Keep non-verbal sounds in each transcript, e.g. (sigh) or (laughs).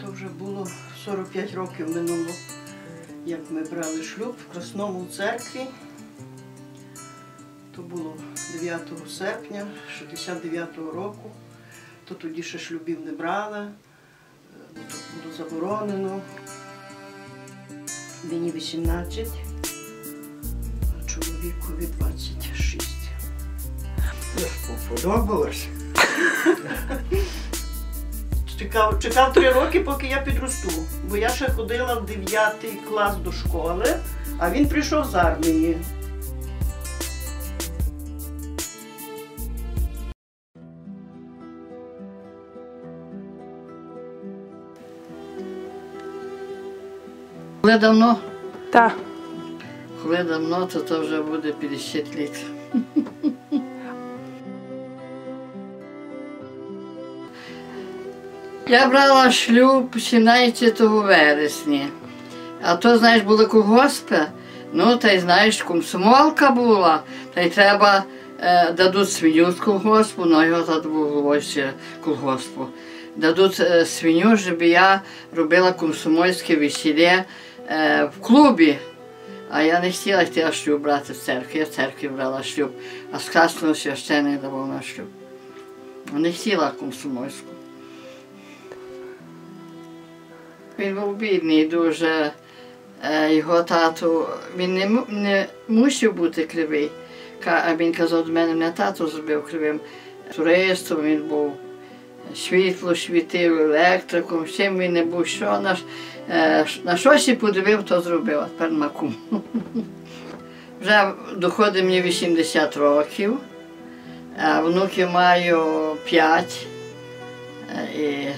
То вже було 45 років минуло, як ми брали шлюб в Красному церкві. То було 9 серпня 69-го року. То тоді ще шлюбів не брали, е, бо то було заборонено. Мені 18, а чоловікові 26. Подобалось? Чекав, чекав три роки, поки я підросту. Бо я ще ходила в 9 клас до школи, а він прийшов з армії. Коли давно, Так. коли давно, то це вже буде 50 років. Я брала шлюб 17 вересня. А то, знаєш, були колгоспи. Ну, та й знаєш, комсомолка була, та й треба е, дадуть свиню з колгоспу, ну його ще колгоспу. Дадуть е, свиню, щоб я робила комсомольське весілля е, в клубі. А я не хотіла хотіла шлюб брати в церкві. Я в церкві брала шлюб, а з красного священник давав на шлюб. Не хотіла комсомольську. Він був бідний дуже. Е, Його тату, він не, не мусив бути кривий. А він казав, до мене мене тато зробив кривим туристом, він був світло світив, електриком, чим він не був, що на, е, на щось і подивив, то зробив, а тепер на кум. (laughs) Вже доходить мені 80 років, а внуків маю 5 і е,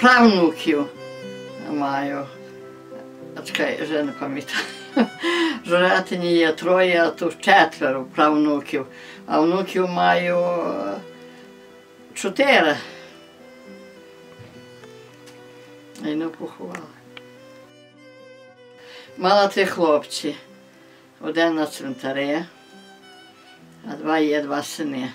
правнуків маю. Чекай, вже не пам'ятаю. Журатині є троє, а то четверо правнуків, а внуків маю чотири. І не поховала. Мала три хлопці. Один на цвинтарі, а два є два сини.